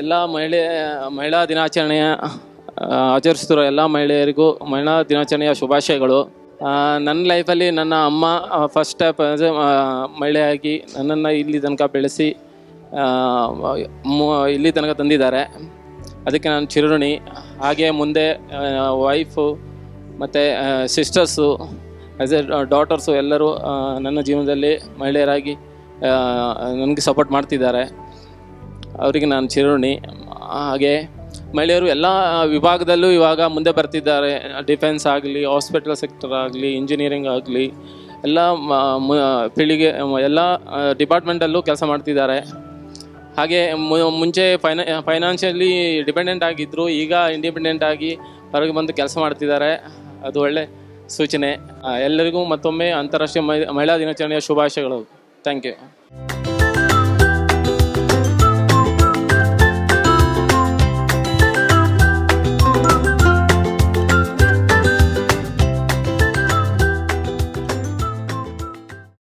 ಎಲ್ಲ ಮಹಿಳೆ, ಮಹಿಳಾ ದಿನಾಚರಣೆಯ ಆಚರಿಸ್ತಿರೋ ಎಲ್ಲ ಮಹಿಳೆಯರಿಗೂ ಮಹಿಳಾ ದಿನಾಚರಣೆಯ ಶುಭಾಶಯಗಳು. ನನ್ನ ಲೈಫಲ್ಲಿ ನನ್ನ ಅಮ್ಮ ಫಸ್ಟ್ ಮಹಿಳೆಯಾಗಿ ನನ್ನನ್ನು ಇಲ್ಲಿ ತನಕ ಬೆಳೆಸಿ ಇಲ್ಲಿ ತನಕ ತಂದಿದ್ದಾರೆ. ಅದಕ್ಕೆ ನಾನು ಚಿರುಣಿ ಹಾಗೆ ಮುಂದೆ ವೈಫು ಮತ್ತು ಸಿಸ್ಟರ್ಸು ಆ್ಯಸ್ ಎ ಡಾಟರ್ಸು ಎಲ್ಲರೂ ನನ್ನ ಜೀವನದಲ್ಲಿ ಮಹಿಳೆಯರಾಗಿ ನನಗೆ ಸಪೋರ್ಟ್ ಮಾಡ್ತಿದ್ದಾರೆ. ಅವರಿಗೆ ನಾನು ಚಿರೋಣಿ ಹಾಗೆ ಮಹಿಳೆಯರು ಎಲ್ಲ ವಿಭಾಗದಲ್ಲೂ ಇವಾಗ ಮುಂದೆ ಬರ್ತಿದ್ದಾರೆ. ಡಿಫೆನ್ಸ್ ಆಗಲಿ, ಹಾಸ್ಪಿಟಲ್ ಸೆಕ್ಟರ್ ಆಗಲಿ, ಇಂಜಿನಿಯರಿಂಗ್ ಆಗಲಿ, ಎಲ್ಲ ಪೀಳಿಗೆ, ಎಲ್ಲ ಡಿಪಾರ್ಟ್ಮೆಂಟಲ್ಲೂ ಕೆಲಸ ಮಾಡ್ತಿದ್ದಾರೆ. ಹಾಗೆ ಮುಂಚೆ ಫೈನಾ, ಫೈನಾನ್ಷಿಯಲಿ ಡಿಪೆಂಡೆಂಟ್ ಆಗಿದ್ದರು ಈಗ ಇಂಡಿಪೆಂಡೆಂಟ್ ಆಗಿ ಹೊರಗೆ ಬಂದು ಕೆಲಸ ಮಾಡ್ತಿದ್ದಾರೆ. ಅದು ಒಳ್ಳೆ ಸೂಚನೆ. ಎಲ್ಲರಿಗೂ ಮತ್ತೊಮ್ಮೆ ಅಂತಾರಾಷ್ಟ್ರೀಯ ಮಹಿ- ಮಹಿಳಾ ದಿನಾಚರಣೆಯ ಶುಭಾಶಯಗಳು. Thank you.